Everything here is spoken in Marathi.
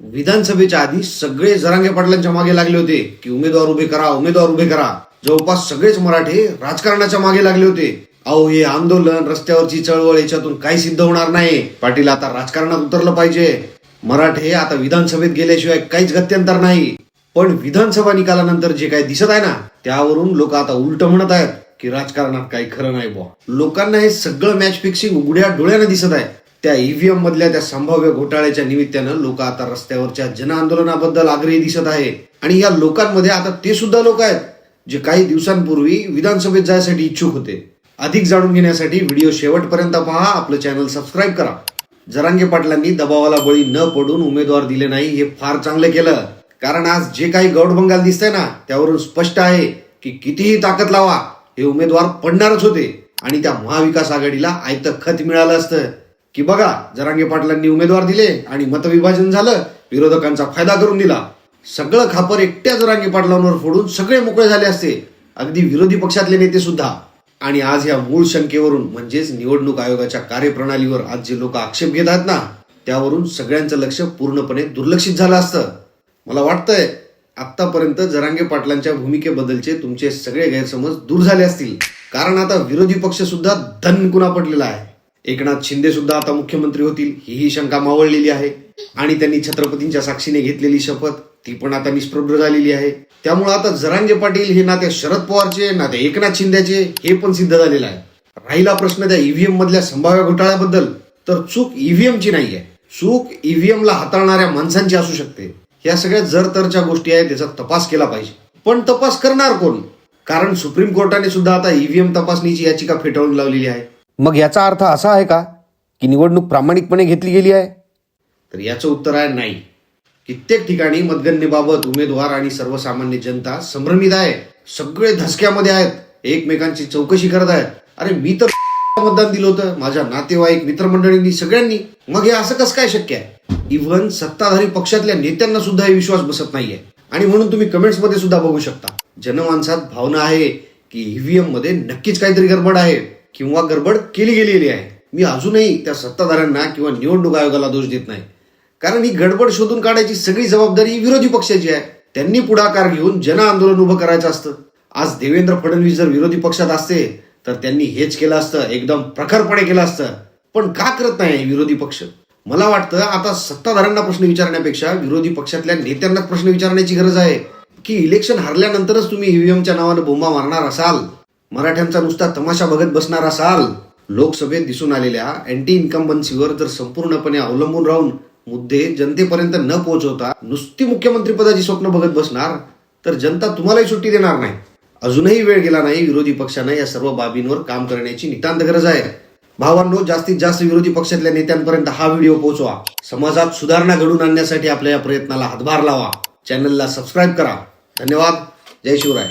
विधानसभेच्या आधी सगळे जरांगे पाटलांच्या मागे लागले होते की उमेदवार उभे करा उमेदवार उभे करा. जवळपास सगळेच मराठे राजकारणाच्या मागे लागले होते. अहो हे आंदोलन रस्त्यावरची चळवळ याच्यातून काही सिद्ध होणार नाही. पाटील आता राजकारणात उतरलं पाहिजे. मराठे आता विधानसभेत गेल्याशिवाय काहीच गत्यंतर नाही. पण विधानसभा निकालानंतर जे काही दिसत आहे ना त्यावरून लोक आता उलट म्हणत आहेत की राजकारणात काही खरं नाही बुवा. लोकांना हे सगळं मॅच फिक्सिंग उघड्या डोळ्यानं दिसत आहे. त्या ईव्हीएम मधल्या त्या संभाव्य घोटाळ्याच्या निमित्तानं लोक आता रस्त्यावरच्या जन आंदोलनाबद्दल आग्रही दिसत आहे. आणि या लोकांमध्ये आता ते सुद्धा लोक आहेत जे काही दिवसांपूर्वी विधानसभेत जायसाठी इच्छुक होते. अधिक जाणून घेण्यासाठी व्हिडिओ शेवटपर्यंत पहा आपलं चॅनल सबस्क्राईब करा. जरांगे पाटलांनी दबावाला बळी न पडून उमेदवार दिले नाही हे फार चांगलं केलं. कारण आज जे काही गौडबंगाल दिसतंय ना त्यावरून स्पष्ट आहे की कितीही ताकद लावा हे उमेदवार पडणारच होते. आणि त्या महाविकास आघाडीला आयतं खत मिळालं असतं. की बघा जरांगे पाटलांनी उमेदवार दिले आणि मतविभाजन झालं विरोधकांचा फायदा करून दिला. सगळं खापर एकट्या जरांगे पाटलांवर फोडून सगळे मोकळे झाले असते. अगदी विरोधी पक्षातले नेते सुद्धा. आणि आज या मूळ शंकेवरून म्हणजेच निवडणूक आयोगाच्या कार्यप्रणालीवर आज जे लोक आक्षेप घेत आहेत ना त्यावरून सगळ्यांचं लक्ष पूर्णपणे दुर्लक्षित झालं असतं. मला वाटतंय आत्तापर्यंत जरांगे पाटलांच्या भूमिकेबद्दलचे तुमचे सगळे गैरसमज दूर झाले असतील. कारण आता विरोधी पक्ष सुद्धा धनकुना पडलेला आहे. एकनाथ शिंदे सुद्धा आता मुख्यमंत्री होतील ही शंका मावळलेली आहे. आणि त्यांनी छत्रपतींच्या साक्षीने घेतलेली शपथ ती पण आता निष्प्रभ झालेली आहे. त्यामुळे आता जरांगे पाटील हे नाते शरद पवारचे नाते एकनाथ शिंदेचे हे पण सिद्ध झालेलं आहे. राहिला प्रश्न त्या ईव्हीएम मधल्या संभाव्य घोटाळ्याबद्दल. तर चूक ईव्हीएमची ची आहे चूक ईव्हीएम ला हाताळणाऱ्या माणसांची असू शकते. या सगळ्या जर तरच्या गोष्टी आहेत त्याचा तपास केला पाहिजे. पण तपास करणार कोण? कारण सुप्रीम कोर्टाने सुद्धा आता ईव्हीएम तपासणीची याचिका फेटाळून लावलेली आहे. मग याचा अर्थ असा आहे का की निवडणूक प्रामाणिकपणे घेतली गेली आहे? तर याचं उत्तर आहे नाही. कित्येक ठिकाणी मतगणनेबाबत उमेदवार आणि सर्वसामान्य जनता संभ्रमित आहे. सगळे धसक्यामध्ये आहेत. एकमेकांची चौकशी करत आहेत. अरे मी तर मतदान दिलं होतं. माझ्या नातेवाईक मित्रमंडळींनी सगळ्यांनी. मग हे असं कसं काय शक्य आहे? इव्हन सत्ताधारी पक्षातल्या नेत्यांना सुद्धा हे विश्वास बसत नाहीये. आणि म्हणून तुम्ही कमेंट्समध्ये सुद्धा बघू शकता. जनमानसात भावना आहे की ईव्हीएममध्ये नक्कीच काहीतरी गडबड आहे. किंवा गडबड केली गेलेली आहे. मी अजूनही त्या सत्ताधाऱ्यांना किंवा निवडणूक आयोगाला दोष देत नाही. कारण ही गडबड शोधून काढायची सगळी जबाबदारी विरोधी पक्षाची आहे. त्यांनी पुढाकार घेऊन जन आंदोलन उभं करायचं असतं. आज देवेंद्र फडणवीस जर विरोधी पक्षात असते तर त्यांनी हेच केलं असतं एकदम प्रखरपणे केलं असतं. पण का करत नाही विरोधी पक्ष? मला वाटतं आता सत्ताधाऱ्यांना प्रश्न विचारण्यापेक्षा विरोधी पक्षातल्या नेत्यांना प्रश्न विचारण्याची गरज आहे. की इलेक्शन हरल्यानंतरच तुम्ही ईव्हीएमच्या नावानं बोंबा मारणार असाल? मराठ्यांचा नुसता तमाशा बघत बसणार असाल लोकसभेत दिसून आलेल्या अँटी इन्कम्बन्सीवर जर संपूर्णपणे अवलंबून राहून मुद्दे जनतेपर्यंत न पोहोचवता नुसती मुख्यमंत्रीपदाची स्वप्न बघत बसणार तर जनता तुम्हालाही सुट्टी देणार नाही. अजूनही वेळ गेला नाही विरोधी पक्षानं या सर्व बाबींवर काम करण्याची नितांत गरज आहे. भावांनो जास्तीत जास्त विरोधी पक्षातल्या नेत्यांपर्यंत हा व्हिडिओ पोहोचवा. समाजात सुधारणा घडून आणण्यासाठी आपल्या या प्रयत्नाला हातभार लावा. चॅनलला सबस्क्राईब करा. धन्यवाद. जय शिवराय.